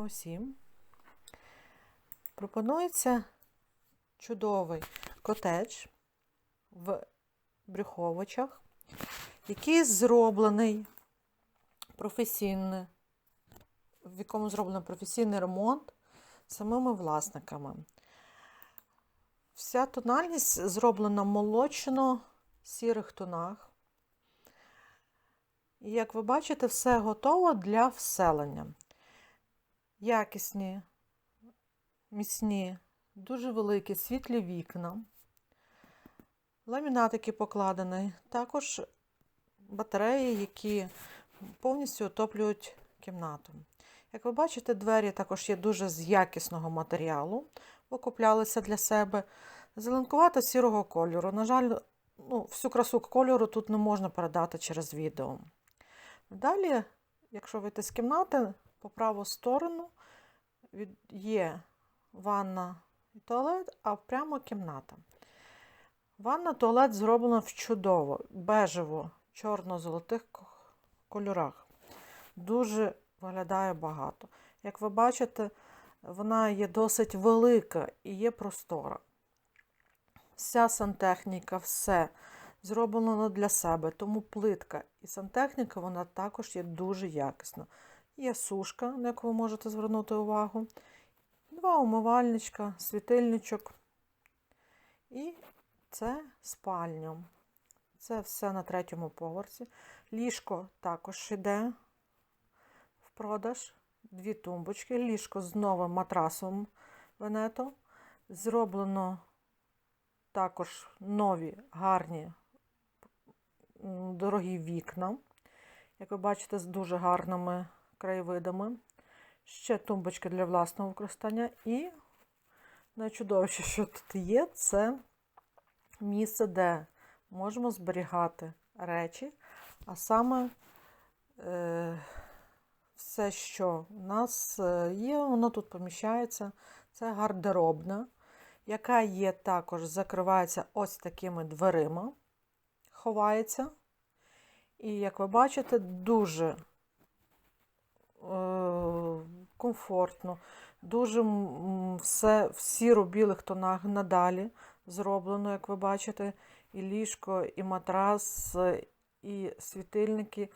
Усім. Пропонується чудовий котедж в Брюховичах, який зроблений професійно, в якому зроблений професійний ремонт самими власниками. Вся тональність зроблена молочно-сірих тонах. І як ви бачите, все готово для вселення. Якісні, міцні, дуже великі світлі вікна. Ламінатики покладені, також батареї, які повністю отоплюють кімнату. Як ви бачите, двері також є дуже з якісного матеріалу, окуплялися для себе. Зеленкувато сірого кольору. На жаль, ну, всю красу кольору тут не можна передати через відео. Далі, якщо вийти з кімнати, по праву сторону є ванна і туалет, а прямо кімната. Ванна, туалет зроблено в чудово, бежево, чорно-золотих кольорах. Дуже виглядає багато. Як ви бачите, вона є досить велика і є простора. Вся сантехніка, все зроблено для себе, тому плитка і сантехніка вона також є дуже якісна. Є сушка, на яку ви можете звернути увагу, два умивальничка, світильничок. І це спальня. Це все на третьому поверсі. Ліжко також йде в продаж. Дві тумбочки. Ліжко з новим матрасом Венето. Зроблено також нові гарні дорогі вікна. Як ви бачите, з дуже гарними краєвидами. Ще тумбочки для власного використання. І найчудовіше, що тут є, це місце, де можемо зберігати речі, а саме е, все, що у нас е, є, воно тут поміщається. Це гардеробна, яка є також, закривається ось такими дверима, ховається. І, як ви бачите, дуже комфортно, дуже все в сіро-білих надалі зроблено, як ви бачите, і ліжко, і матрас, і світильники.